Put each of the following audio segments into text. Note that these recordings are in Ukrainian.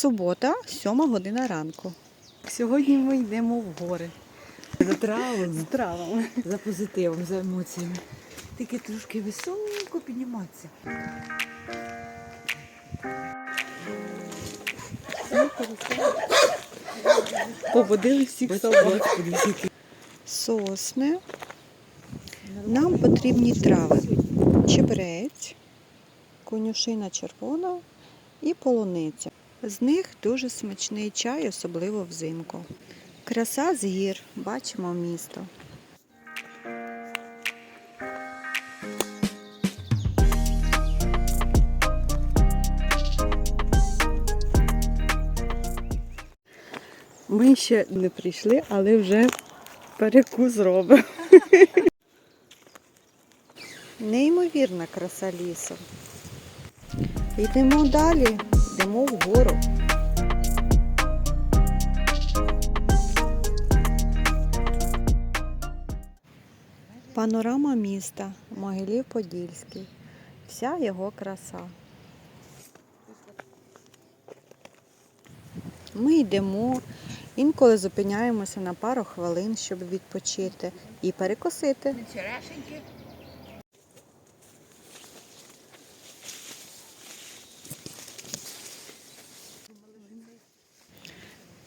Субота, сьома година ранку. Сьогодні ми йдемо в гори За травами, з травами. за позитивом, за емоціями. Тільки трошки високо підніматися. Побудили всіх собак. Сосни. Нам потрібні трави. Чебрець, конюшина червона і полуниця. З них дуже смачний чай, особливо взимку. Краса з гір, бачимо місто. Ми ще не прийшли, але вже перекус робимо. Неймовірна краса лісу. Йдемо далі, йдемо вгору. Панорама міста Могилів Подільський. Вся його краса. Ми йдемо, інколи зупиняємося на пару хвилин, щоб відпочити і перекусити.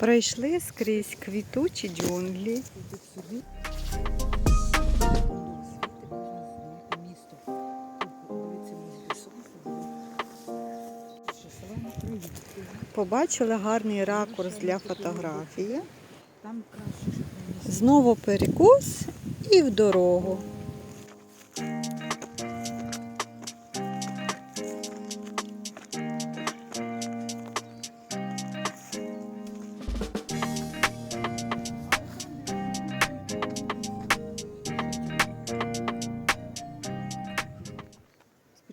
Пройшли скрізь квітучі джунглі. Побачили гарний ракурс для фотографії. Знову перекус і в дорогу.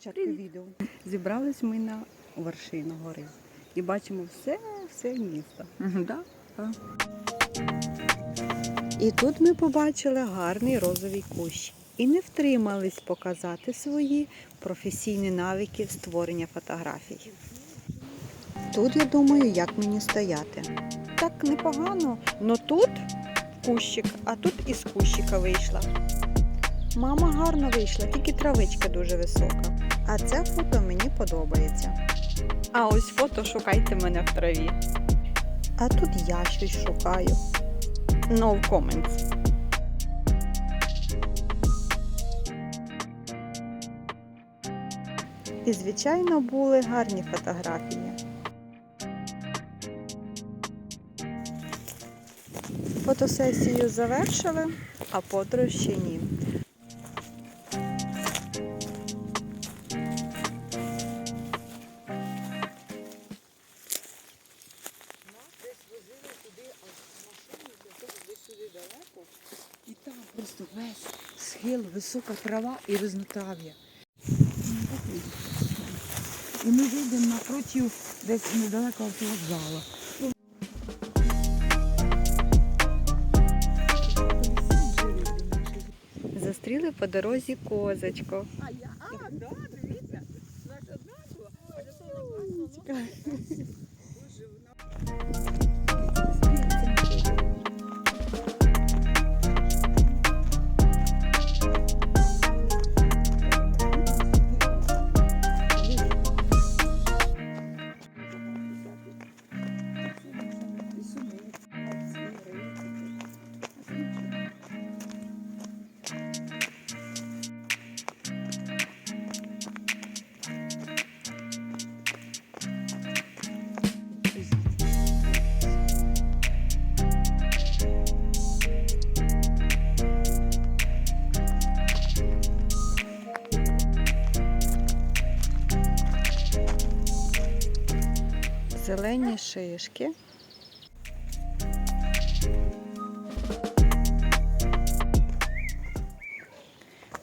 Спочатку відео. Зібрались ми на вершину гори і бачимо все, все місто. Да? І тут ми побачили гарний розовий кущ і не втримались показати свої професійні навики створення фотографій. Тут я думаю, як мені стояти. Так непогано, але тут кущик, а тут із кущика вийшла. Мама гарно вийшла, тільки травичка дуже висока. А це фото мені подобається. А ось фото шукайте мене в траві. А тут я щось шукаю. No comments. І, звичайно, були гарні фотографії. Фотосесію завершили, а подорож ще ні. Просто весь схил, висока трава і різнотрав'я. І ми вийдемо напротив десь недалеко автовокзалу. Зустріли по дорозі козочку. А я, а, да, дивіться, наша назва, а це вона Зелені шишки.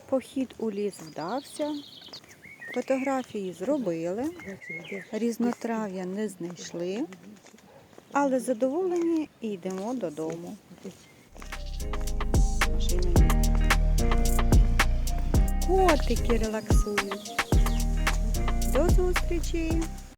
Похід у ліс вдався. Фотографії зробили, різнотрав'я не знайшли, але задоволені і йдемо додому. Котики релаксують. До зустрічі!